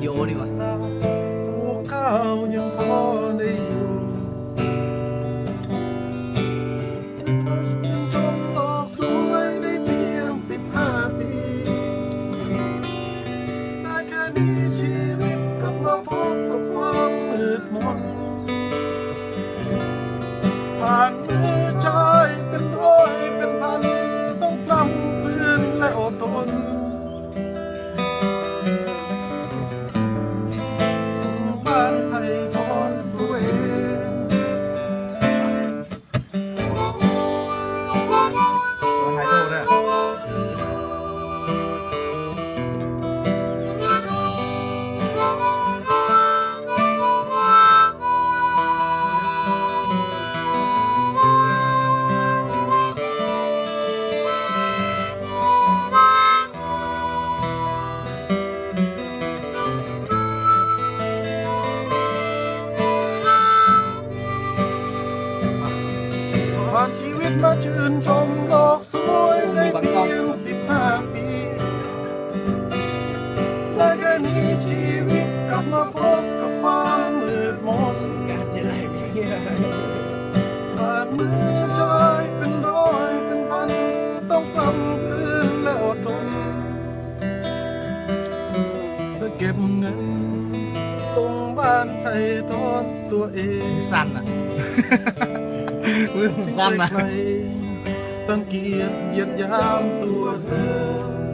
วิดีโอดีกว่าพวกข้าวยังพอได้อยู่ชมโลกสวยได้เพียงสิบห้าปีได้แค่นี้ชีวิตกลับมาพบกับความมืดมนผ่านมือ ผ่านชีวิตมาชื่นชมโลกสวยได้เพียงสิบห้าปีและแค่นี้ชีวิตกลับมาพบกับความมืดมนการยังไงเนี่ยผ่านมือชายเป็นร้อยเป็นพัน ต้องกำพื้นและอดทนเพื่อเก็บเงินส่งบ้านให้ทอนตัวเอง สั้นอะ มือสั้นนะใครๆต้องเกียดเยียดยามตัวเธอ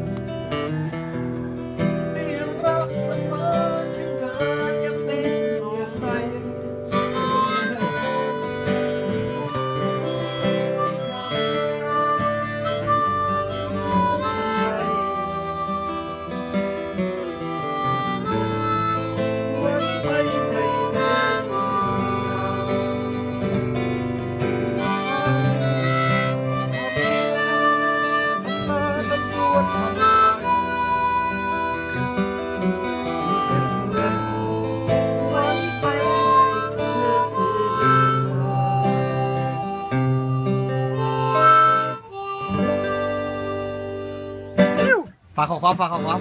ฝากขอความฝากขอความ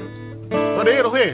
สวัสดีลูกพี่